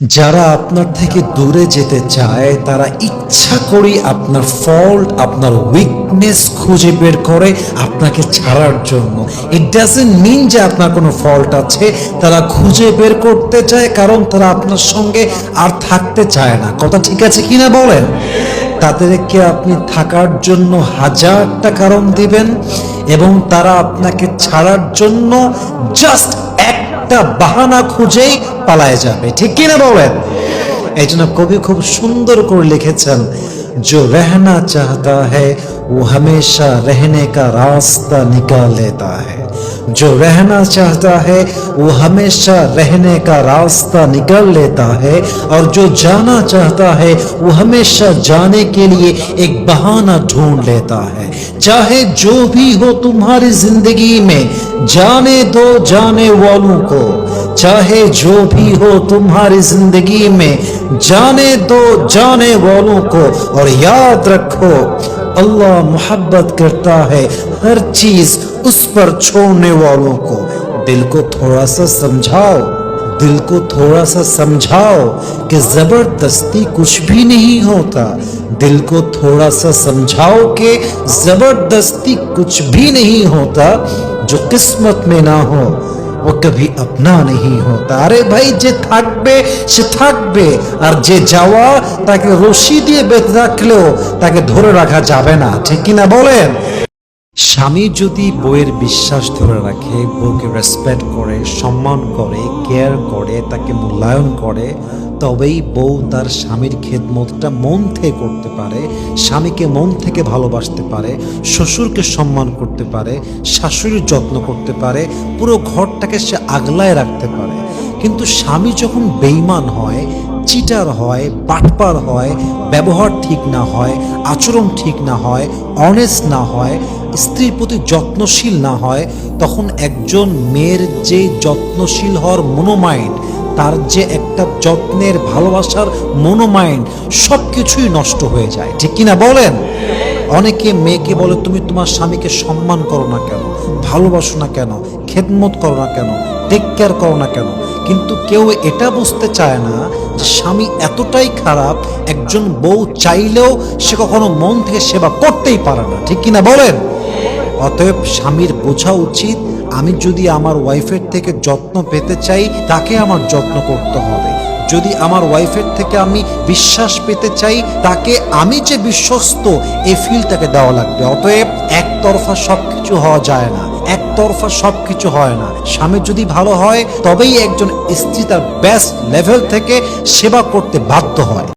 যারা আপনার থেকে দূরে যেতে চায়, তারা ইচ্ছা করে আপনার ফল্ট আপনার উইকনেস খুঁজে বের করে আপনাকে ছাড়ার জন্য। ইট ডাজেন্ট মিন যে আপনার কোনো ফল্ট আছে। তারা খুঁজে বের করতে চায় কারণ তারা আপনার সঙ্গে আর থাকতে চায় না। কথা ঠিক আছে কিনা বলেন? তাদেরকে আপনি থাকার জন্য হাজারটা কারণ দিবেন এবং তারা আপনাকে ছাড়ার জন্য জাস্ট একটা বাহানা খুঁজেই পালায় যাবে ঠিক কিনা বলেন এই জন্য কবি খুব সুন্দর করে লিখেছেন जो रहना चाहता है वो हमेशा रहने का रास्ता निकाल लेता है जो रहना चाहता है, वो हमेशा रहने का रास्ता निकल लेता है और जो जाना चाहता है, वो हमेशा जाने के लिए एक बहाना ढूंढ लेता है। चाहे जो भी हो तुम्हारी ज़िंदगी में, जाने दो जाने वालों को। चाहे जो भी हो तुम्हारी ज़िंदगी में, जाने दो जाने वालों को और याद रखो, अल्लाह मोहब्बत करता है, हर चीज़ उस पर छोड़ने वालों को दिल को थोड़ा सा समझाओ दिल को थोड़ा सा समझाओ कि जबरदस्ती कुछ भी नहीं होता दिल को थोड़ा सा समझाओ कि जबरदस्ती कुछ भी नहीं होता जो किस्मत में ना हो ও কবি আপনা নেই হতা আরে ভাই যে থাকবে সে থাকবে আর যে যাওয়া তাকে রশি দিয়ে বেঁধে রাখলেও তাকে ধরে রাখা যাবে না ঠিক কিনা বলেন স্বামী যদি বইয়ের বিশ্বাস ধরে রাখে, বউকে রেসপেক্ট করে, সম্মান করে কেয়ার করে, তাকে মূল্যায়ন করে, তবেই বউ তার স্বামীর খেদমতটা মন থেকে করতে পারে, স্বামীকে মন থেকে ভালোবাসতে পারে, শ্বশুরকে সম্মান করতে পারে, শাশুড়ির যত্ন করতে পারে, পুরো ঘরটাকে সে আগলায় রাখতে পারে। কিন্তু স্বামী যখন বেইমান হয় চিটার হয়, বাটপার হয়, ব্যবহার ঠিক না হয়, আচরণ ঠিক না হয় অনেস্ট না হয় স্ত্রীর প্রতি যত্নশীল না হয়, তখন একজন মেয়ের যে যত্নশীল হওয়ার মনোমাইন্ড, তার যে একটা যত্নের ভালোবাসার মনোমাইন্ড সব কিছুই নষ্ট হয়ে যায়। ঠিক কিনা বলেন? অনেকে মেয়েকে বলে, তুমি তোমার স্বামীকে সম্মান করো না কেন? ভালোবাসো না কেন? খেদমত করো না কেন? টেক কেয়ার করো না কেন? কিন্তু কেউ এটা বুঝতে চায় না যে স্বামী এতটাই খারাপ, একজন বউ চাইলেও সে কখনো মন থেকে সেবা করতেই পারে না। ঠিক কিনা বলেন? অতএব স্বামীর বোঝা উচিত, আমি যদি আমার ওয়াইফের থেকে যত্ন পেতে চাই, তাকে আমার যত্ন করতে হবে। যদি আমার ওয়াইফের থেকে আমি বিশ্বাস পেতে চাই, তাকে আমি যে বিশ্বস্ত, এ ফিল তাকে দেওয়া লাগবে। অতএব একতরফা সব কিছু হওয়া যায় না। একতরফা সব কিছু হয় না। স্বামী যদি ভালো হয়, তবেই একজন স্ত্রী তার বেস্ট লেভেল থেকে সেবা করতে বাধ্য হয়।